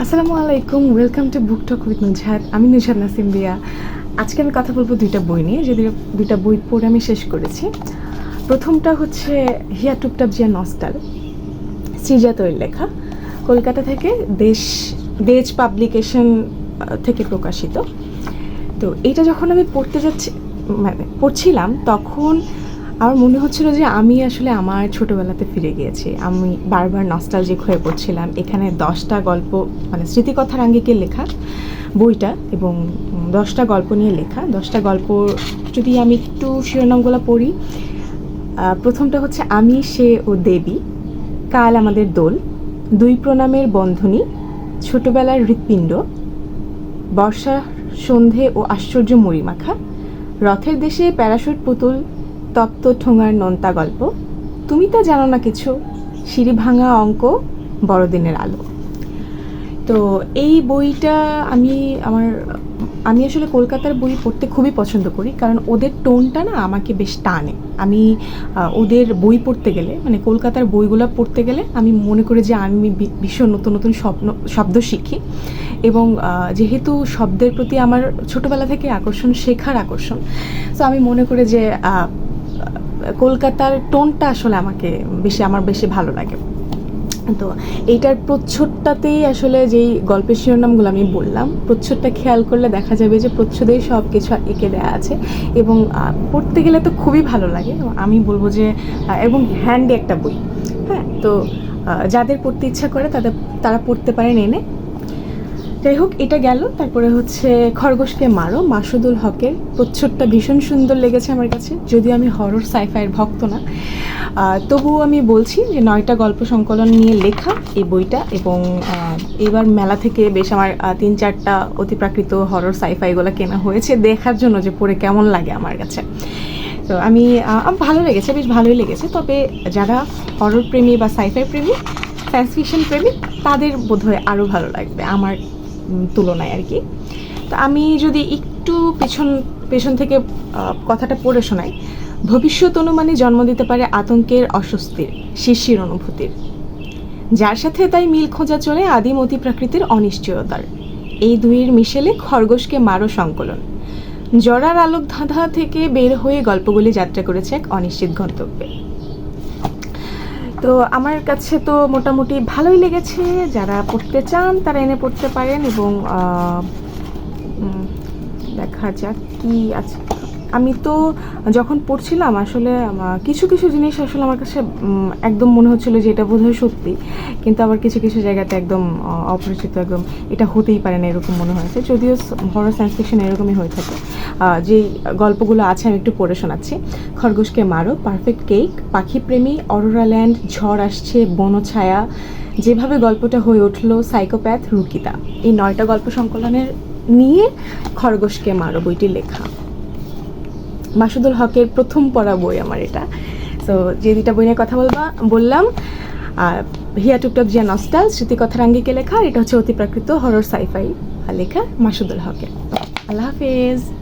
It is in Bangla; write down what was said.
আসসালামু আলাইকুম welcome to book talk with Nuzhat আমি নুজহাত নাসিম দিয়া আজকে আমি কথা বলব দুইটা বই নিয়ে যে দুইটা- বই পড়ে আমি শেষ করেছি। প্রথমটা হচ্ছে হিয়া টুপটাপ জিয়া নস্টাল শ্রীজাতয়ের লেখা, কলকাতা থেকে দেশ দেজ পাবলিকেশন থেকে প্রকাশিত। তো এটা যখন আমি পড়তে যাচ্ছি মানে পড়ছিলাম, তখন আমার মনে হচ্ছিল যে আমি আসলে আমার ছোটোবেলাতে ফিরে গিয়েছি। আমি বারবার নস্টালজিক হয়ে পড়ছিলাম। এখানে দশটা গল্প মানে স্মৃতিকথার আঙ্গিকে লেখা, বইটা এবং দশটা গল্প নিয়ে লেখা। দশটা গল্প যদি আমি একটু শিরোনামগুলো পড়ি প্রথমটা হচ্ছে আমি, সে ও দেবী, কাল আমাদের দোল, দুই প্রণামের বন্ধনী, ছোটবেলার হৃৎপিণ্ড, বর্ষা সন্ধে ও আশ্চর্য মরিমাখা রথের দেশে প্যারাশুট পুতুল তপ্ত ঠোঙার নোনতা গল্প। তুমি তা জানো না কিছু। সিঁড়ি ভাঙা অঙ্ক, বড়দিনের আলো। তো এই বইটা আমি আমার, আমি আসলে কলকাতার বই পড়তে খুবই পছন্দ করি, কারণ ওদের টোনটা না আমাকে বেশ টানে। আমি ওদের বই পড়তে গেলে মানে কলকাতার বইগুলো পড়তে গেলে আমি মনে করি যে আমি ভীষণ নতুন নতুন স্বপ্ন, শব্দ শিখি। এবং যেহেতু শব্দের প্রতি আমার ছোটোবেলা থেকে আকর্ষণ, শেখার আকর্ষণ, তো আমি মনে করি যে কলকাতার টোনটা আসলে আমাকে বেশি, আমার বেশি ভালো লাগে। তো এইটার প্রচ্ছদটাতেই আসলে যেই গল্পের শিরোনামগুলো আমি বললাম, প্রচ্ছদটা খেয়াল করলে দেখা যাবে যে প্রচ্ছদেই সব কিছু এঁকে দেওয়া আছে এবং পড়তে গেলে তো খুবই ভালো লাগে। আমি বলব যে এবং হ্যান্ডে একটা বই। হ্যাঁ তো যাদের পড়তে ইচ্ছা করে তাদের, তারা পড়তে পারেন এনে। যাই হোক, এটা গেল। তারপরে হচ্ছে খরগোশকে মারো। মাসুদুল হকের প্রচ্ছদটা ভীষণ সুন্দর লেগেছে আমার কাছে। যদিও আমি হরর সাইফাইয়ের ভক্ত না। তবুও আমি বলছি যে নয়টা গল্প সংকলন নিয়ে লেখা এই বইটা এবং এবার মেলা থেকে বেশ আমার তিন চারটা অতিপ্রাকৃত হরর সাইফাইগুলো কেনা হয়েছে দেখার জন্য যে পড়ে কেমন লাগে আমার কাছে। তো আমি ভালো লেগেছে, বেশ ভালোই লেগেছে। তবে যারা হরর প্রেমী বা সাইফাই প্রেমী সায়েন্স ফিকশন প্রেমী, তাদের বোধহয় আরও ভালো লাগবে। আমার তুলনায় আর কি। তো আমি যদি একটু পেছন পেছন থেকে কথাটা পড়ে শোনাই। ভবিষ্যৎ অনুমানে জন্ম দিতে পারে আতঙ্কের, অস্বস্তির শিশির অনুভূতির। যার সাথে তাই মিল খোঁজা চলে আদিম অতি প্রাকৃতির অনিশ্চয়তার। এই দুইয়ের মিশেলে খরগোশকে মারো সংকলন। জরার আলোক ধাঁধা থেকে বের হয়ে গল্পগুলি যাত্রা করেছে এক অনিশ্চিত গন্তব্যে। তো আমার কাছে তো মোটামুটি ভালোই লেগেছে। যারা পড়তে চান তারা এনে পড়তে পারেন এবং দেখা যাক কি আছে। আমি তো যখন পড়ছিলাম, আসলে কিছু কিছু জিনিস আসলে আমার কাছে একদম মনে হচ্ছিল যে এটা বোধহয় সত্যি। কিন্তু আবার কিছু কিছু জায়গাতে একদম অপরিচিত, একদম এটা হতেই পারে না এরকম মনে হয়েছে। যদিও হরর সায়েন্স ফিকশন এরকমই হয়ে থাকে। যে গল্পগুলো আছে আমি একটু পড়ে শোনাচ্ছি। খরগোশকে মারো পারফেক্ট কেক পাখি প্রেমী অরোরা ল্যান্ড ঝড় আসছে বনছায়া যেভাবে গল্পটা হয়ে উঠল সাইকোপ্যাথ রুকিতা। এই নয়টা গল্প সংকলনের নিয়ে খরগোশকে মারো বইটি লেখা। মাসুদুল হকের প্রথম পড়া বই আমার এটা। তো যে দুইটা বই নিয়ে কথা বলবা, বললাম। আর হিয়া টুকটক জিয়া নস্টাল স্মৃতিকথার আঙ্গিকে লেখা এটা হচ্ছে অতিপ্রাকৃত হরর সাইফাই লেখা মাসুদুল হকের। আল্লাহ হাফেজ।